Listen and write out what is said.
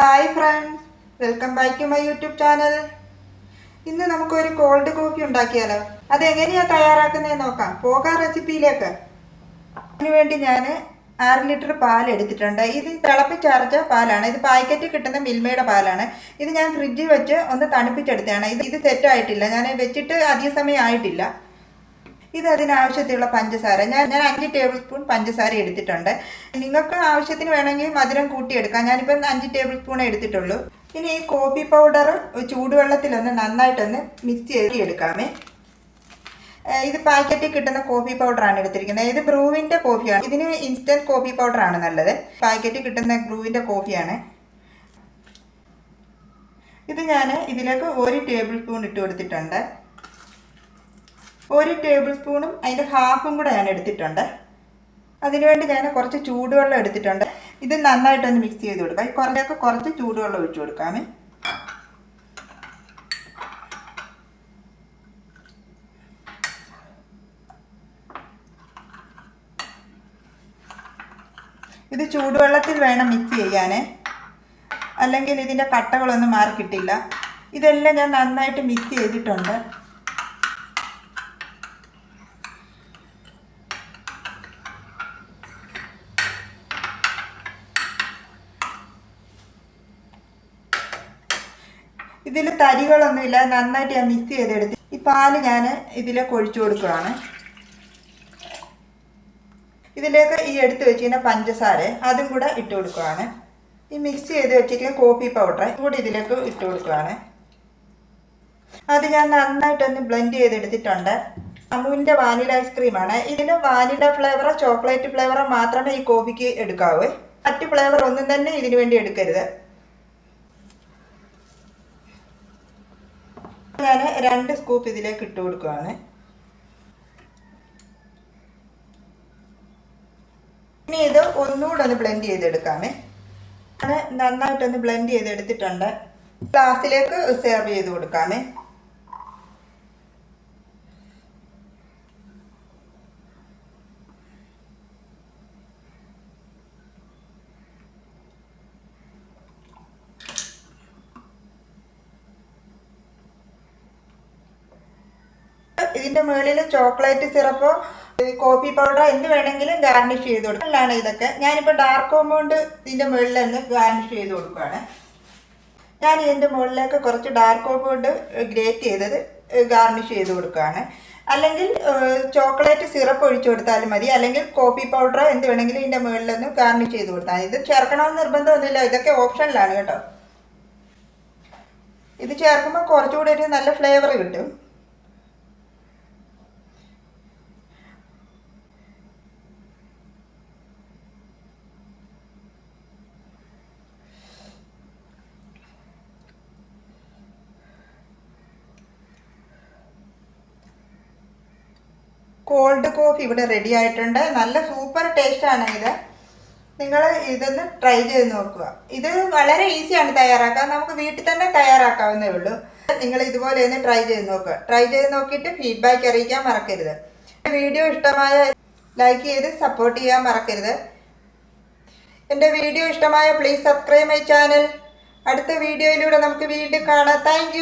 Hi friends welcome back to my YouTube channel ഇന്ന് നമുക്കൊരു cold coffee ഉണ്ടാക്കിയാലോ? അത് തയ്യാറാക്കുന്നത് നോക്കാം. പോകാം റെസിപ്പിയിലേക്ക് അതിനുവേണ്ടി ഞാൻ ആറ് ലിറ്റർ പാൽ എടുത്തിട്ടുണ്ട്. ഇത് തിളപ്പിച്ചരച്ച പാലാണ്. ഇത് പാക്കറ്റിൽ കിട്ടുന്ന മിൽമയുടെ പാലാണ്. ഇത് ഞാൻ ഫ്രിഡ്ജിൽ വെച്ച് ഒന്ന് തണുപ്പിച്ചെടുത്തതാണ്. ഇത് ഇത് സെറ്റായിട്ടില്ല ഞാൻ വെച്ചിട്ട് അധിക സമയം ആയിട്ടില്ല. ഇത് അതിനാവശ്യത്തിലുള്ള പഞ്ചസാര. ഞാൻ ഞാൻ അഞ്ച് ടേബിൾ സ്പൂൺ പഞ്ചസാര എടുത്തിട്ടുണ്ട്. നിങ്ങൾക്ക് ആവശ്യത്തിന് വേണമെങ്കിൽ മധുരം കൂട്ടിയെടുക്കാം. ഞാനിപ്പം അഞ്ച് ടേബിൾ സ്പൂൺ എടുത്തിട്ടുള്ളൂ. ഇനി ഈ കോഫി പൗഡർ ചൂടുവെള്ളത്തിലൊന്ന് നന്നായിട്ടൊന്ന് മിക്സ് ചെയ്ത് എടുക്കാമേ ഇത് പാക്കറ്റിൽ കിട്ടുന്ന കോഫി പൗഡർ ആണ് എടുത്തിരിക്കുന്നത്. ഇത് ബ്രൂവിന്റെ കോഫിയാണ്. ഇതിന് ഇൻസ്റ്റന്റ് കോഫി പൗഡർ ആണ് നല്ലത്. പാക്കറ്റിൽ കിട്ടുന്ന ബ്രൂവിന്റെ കോഫിയാണ്. ഇത് ഞാൻ ഇതിലേക്ക് ഒരു ടേബിൾ സ്പൂൺ ഇട്ട് കൊടുത്തിട്ടുണ്ട്. ഒരു ടേബിൾ സ്പൂണും അതിന്റെ ഹാഫും കൂടെ ഞാൻ എടുത്തിട്ടുണ്ട്. അതിനുവേണ്ടി ഞാൻ കുറച്ച് ചൂടുവെള്ളം എടുത്തിട്ടുണ്ട്. ഇത് നന്നായിട്ടൊന്ന് മിക്സ് ചെയ്ത് കൊടുക്കാം. ഈ കുറച്ചൊക്കെ കുറച്ച് ചൂടുവെള്ളം ഒഴിച്ചു കൊടുക്കാമേ. ഇത് ചൂടുവെള്ളത്തിൽ വേണം മിക്സ് ചെയ്യാനേ. അല്ലെങ്കിൽ ഇതിന്റെ കട്ടകളൊന്നും മാറി കിട്ടില്ല ഇതെല്ലാം ഞാൻ നന്നായിട്ട് മിക്സ് ചെയ്തിട്ടുണ്ട്. ഇതിൽ തരികളൊന്നുമില്ല. നന്നായിട്ട് ഞാൻ മിക്സ് ചെയ്തെടുത്ത് ഈ പാൽ ഞാൻ ഇതിലേക്ക് ഒഴിച്ചു കൊടുക്കുകയാണ് ഇതിലേക്ക് ഈ എടുത്ത് വെച്ചിരുന്ന പഞ്ചസാര അതും കൂടെ ഇട്ട് കൊടുക്കുകയാണ് ഈ മിക്സ് ചെയ്ത് വെച്ചിരിക്കുന്ന കോഫി പൗഡർ കൂടി ഇതിലേക്ക് ഇട്ട് കൊടുക്കുകയാണ് അത് ഞാൻ നന്നായിട്ടൊന്ന് ബ്ലെൻഡ് ചെയ്തെടുത്തിട്ടുണ്ട്. അമുവിന്റെ വാനില ഐസ്ക്രീമാണ് ഇതിന് വാനില ഫ്ലേവറോ ചോക്ലേറ്റ് ഫ്ലേവറോ മാത്രമേ ഈ കോഫിക്ക് എടുക്കാവൂ. മറ്റ് ഫ്ലേവർ ഒന്നും തന്നെ ഇതിനു വേണ്ടി എടുക്കരുത്. ഞാൻ രണ്ട് സ്കൂപ്പ് ഇതിലേക്ക് ഇട്ട് കൊടുക്കുകയാണ് ഇനി ഇത് ഒന്നുകൂടെ ഒന്ന് ബ്ലെൻഡ് ചെയ്തെടുക്കാമേ. നന്നായിട്ടൊന്ന് ബ്ലെൻഡ് ചെയ്തെടുത്തിട്ടുണ്ട്. ഗ്ലാസ്സിലേക്ക് സെർവ് ചെയ്ത് കൊടുക്കാമേ. ഇതിന്റെ മുകളിൽ ചോക്ലേറ്റ് സിറപ്പോ കോഫി പൗഡറോ എന്ത് വേണമെങ്കിലും ഗാർണിഷ് ചെയ്ത് കൊടുക്കാം ഇതൊക്കെ. ഞാനിപ്പോൾ ഡാർക്ക് കോമ്പൗണ്ട് ഇതിന്റെ മുകളിൽ ഒന്ന് ഗാർണിഷ് ചെയ്ത് കൊടുക്കുകയാണ് ഞാൻ ഇതിന്റെ മുകളിലേക്ക് കുറച്ച് ഡാർക്ക് കോമ്പൗണ്ട് ഗ്രേറ്റ് ചെയ്തത് ഗാർണിഷ് ചെയ്ത് കൊടുക്കുകയാണ് അല്ലെങ്കിൽ ചോക്ലേറ്റ് സിറപ്പ് ഒഴിച്ചു കൊടുത്താലും മതി. അല്ലെങ്കിൽ കോഫി പൗഡർ എന്ത് വേണമെങ്കിലും ഇതിന്റെ മുകളിലൊന്ന് ഗാർണിഷ് ചെയ്ത് കൊടുത്താൽ ഇത് ചേർക്കണമെന്ന് നിർബന്ധമൊന്നുമില്ല. ഇതൊക്കെ ഓപ്ഷനിലാണ് കേട്ടോ. ഇത് ചേർക്കുമ്പോൾ കുറച്ചുകൂടി ഒരു നല്ല ഫ്ലേവർ കിട്ടും. കോൾഡ് കോഫി ഇവിടെ റെഡി ആയിട്ടുണ്ട്. നല്ല സൂപ്പർ ടേസ്റ്റാണ് ഇത്. നിങ്ങൾ ഇതൊന്ന് ട്രൈ ചെയ്ത് നോക്കുക. ഇത് വളരെ ഈസിയാണ് തയ്യാറാക്കാൻ. നമുക്ക് വീട്ടിൽ തന്നെ തയ്യാറാക്കാവുന്നേ ഉള്ളൂ. നിങ്ങൾ ഇതുപോലെ ഒന്ന് ട്രൈ ചെയ്ത് നോക്കുക. ട്രൈ ചെയ്ത് നോക്കിയിട്ട് ഫീഡ്ബാക്ക് അറിയിക്കാൻ മറക്കരുത്. വീഡിയോ ഇഷ്ടമായ ലൈക്ക് ചെയ്ത് സപ്പോർട്ട് ചെയ്യാൻ മറക്കരുത്. എന്റെ വീഡിയോ ഇഷ്ടമായ പ്ലീസ് സബ്സ്ക്രൈബ് മൈ ചാനൽ അടുത്ത വീഡിയോയിലൂടെ നമുക്ക് വീണ്ടും കാണാം. താങ്ക്